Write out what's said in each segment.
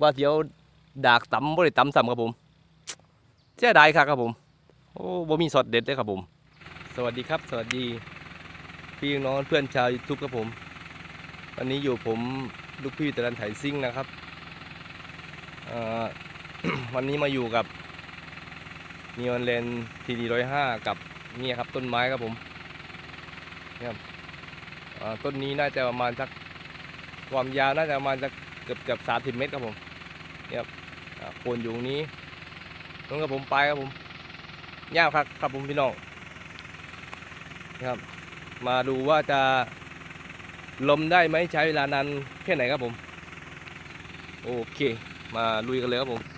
ว่าเดี๋ยวดากตำบ่ได้ตำซ้ำครับผมเสียดายครับครับผมโอ้บ่มีสดเด็ดเลยครับผม สวัสดีครับ สวัสดี พี่น้องเพื่อนชาวยูทูบครับผม วันนี้อยู่ผมลูกพี่ตะลันไถซิ่งนะครับวันนี้มาอยู่กับนีออนเลนทีดีร้อยห้ากับเนี่ยครับต้นไม้ครับผมเนี่ยครับต้นนี้น่าจะประมาณสักความยาวน่าจะประมาณสักเกือบเกือบสามสิบเมตรครับผม ครับอ่าโคนอยู่นี้ตรงกับผมไปครับผมยากครับครับผมพี่น้องนะครับ มาดูว่าจะลมได้ไหมใช้เวลานานแค่ไหนครับผม โอเค มาลุยกันเลยครับผม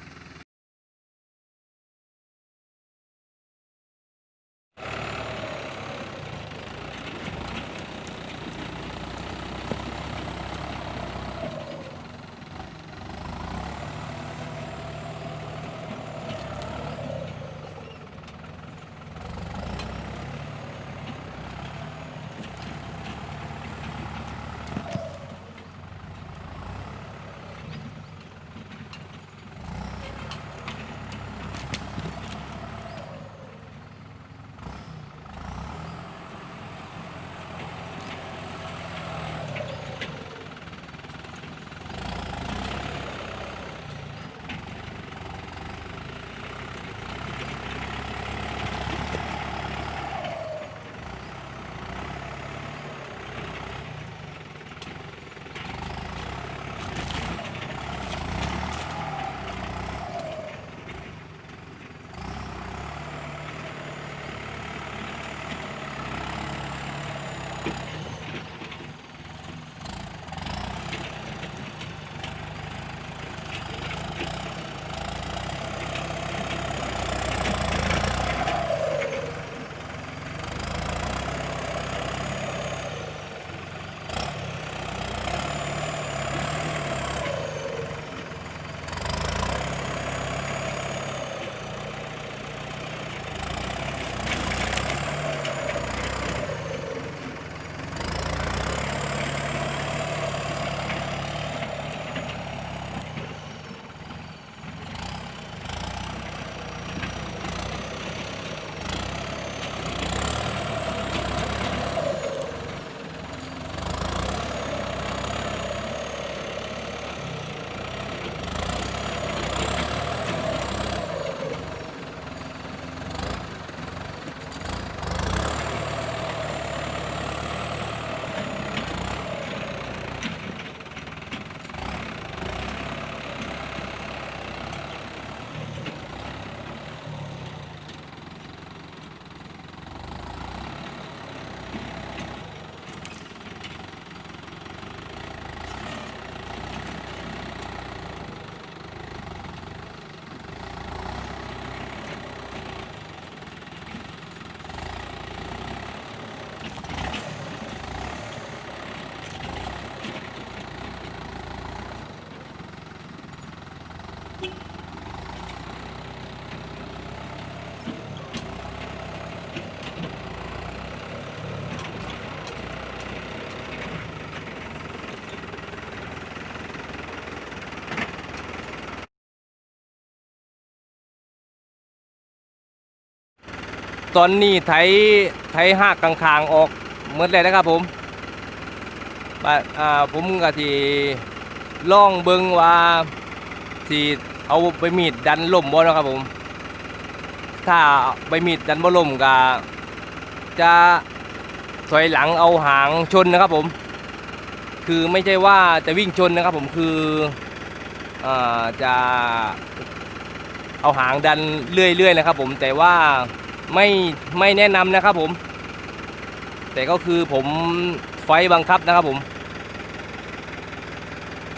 ตอนนี้ไถไถห้ากลางๆออกหมดเลยนะครับผมบอ่าผมก็ที่ล่องเบิงว่าที่เอาใบมีดดันล่มบ่นะครับผม ถ้าใบมีดดันบ่ล่มก็จะถอยหลังเอาหางชนนะครับผม คือไม่ใช่ว่าจะวิ่งชนนะครับผมคืออจะเอาหางดันเรื่อยๆนะครับผมแต่ว่า ไม่ไม่แนะนำนะครับผม แต่ก็คือผมไฟบังคับนะครับผม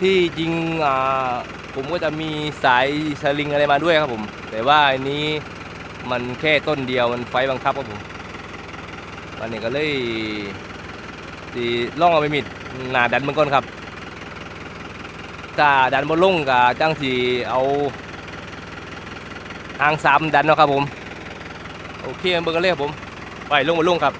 ที่จริงอ่าผมก็จะมีสายสลิงอะไรมาด้วยครับผม แต่ว่าอันนี้มันแค่ต้นเดียวมันไฟบังคับครับผมวันนี้ก็เลยตีล่องเอาไปมิดหนาดันมันก่อนครับถ้าดันบนลงกับจังสีเอาหางสามดันเนาะครับผม โอเคเบอร์กันเลยครับผม ไปลงมาลงครับ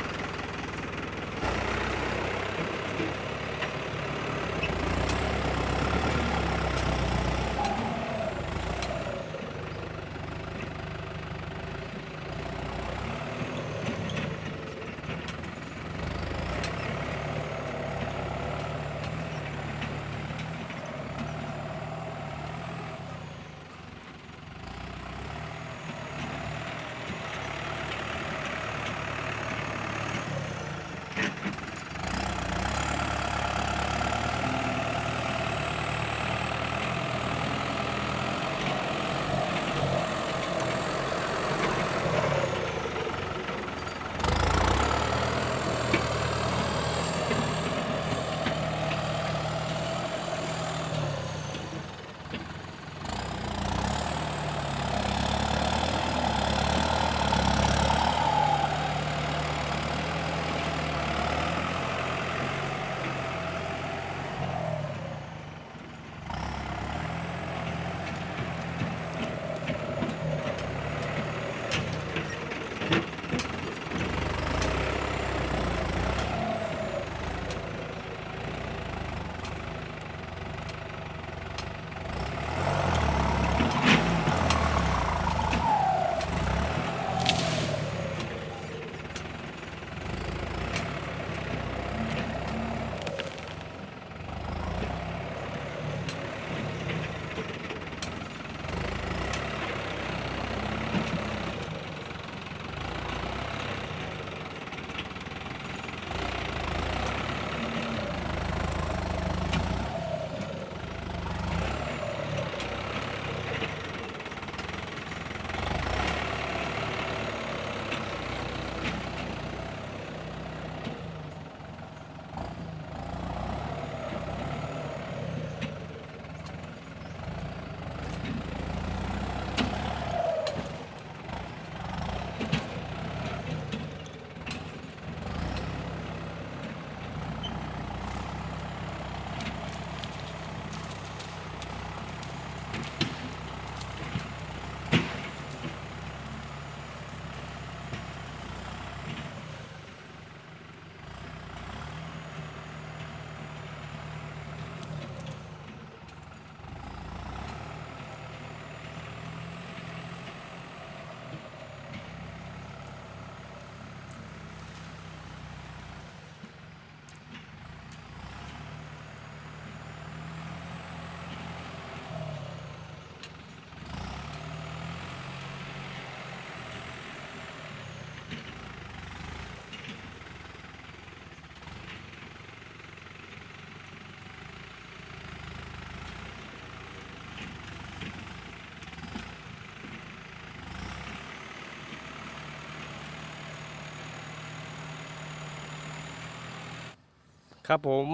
ครับผม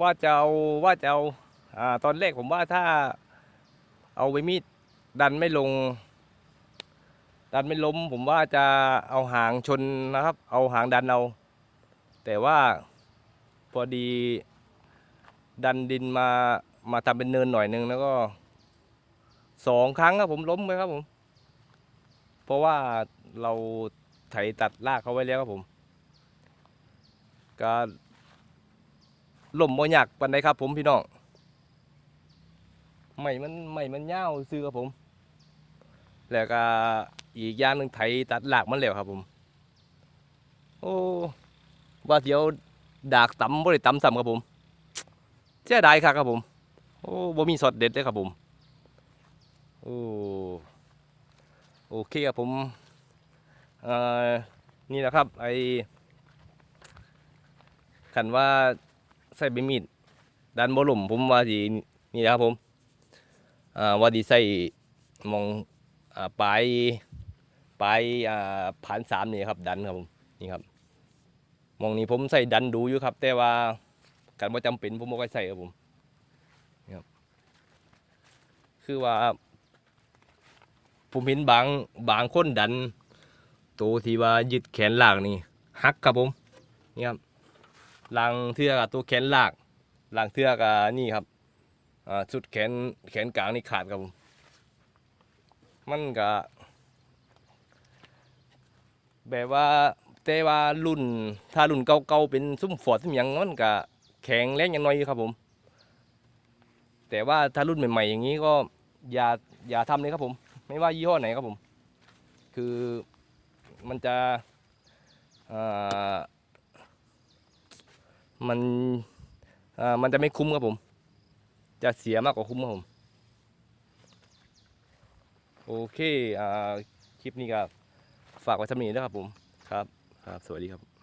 ว่าจะเอาว่าจะเอาอาตอนแรกผมว่าถ้าเอาไว้มีดดันไม่ลง ดันไม่ล้ม ผมว่าจะเอาหางชนนะครับ เอาหางดันเอา แต่ว่าพอดีดันดินมามาทำเป็นเนินหน่อยนึงแล้วก็สองครั้งครับผมล้มไปครับผม เพราะว่าเราไถตัดรากเขาไว้แล้วครับผม ก็ล่มบ่ยากปานใดครับผมพี่น้องไม่มันไม่มันยาซื้อครับผม แล้วก็อีกอย่างหนึ่งไถตัดรากมันแล้วครับผม โอ้ว่าเดี๋ยวดากต่ำบ่ได้ตำซ้ำครับผมเสียดายครับครับผม โอ้บ่มีสอดเด็ดเลยครับผม โอ้โอเคครับผม เอ่อ นี่แหละครับไอ ขันว่าใส่ใบมีดดันบ่หล่มผมว่าสินี่นะครับผมอ่าว่าดีใส่มองอ่าปลายปลายอ่าผ่านสามนี่ครับ ดันครับผมนี่ครับมองนี้ผมใส่ดันดูอยู่ครับ แต่ว่าการว่าจำเป็นผมบ่ค่อยใส่ครับผมนี่ครับ คือว่า ผมเห็นบางบางคนดันตัวที่ว่ายึดแขนหลากนี่หักครับผมนี่ครับ ลางเทือกบตัวแขนหลากลางเทือกบนี่ครับอ่าสุดแขนแขนกลางนี่ขาดครับผมมันก็แบบว่าแต่ว่ารุ่นถ้ารุ่นเก่าๆเป็นซุ้มฟอร์ดซุ้มยังมันก็แข็งแรงอย่างน้อยครับผม แต่ว่าถ้ารุ่นใหม่ๆอย่างนี้ก็อย่าอย่าทำเลยครับผม ไม่ว่ายี่ห้อไหนครับผม คือมันจะอ่อ มันมันจะไม่คุ้มครับผม จะเสียมากกว่าคุ้มครับผม โอเคอคลิปนี้ก็ฝากไว้สำนีนะครับผม ครับ ครับ สวัสดีครับ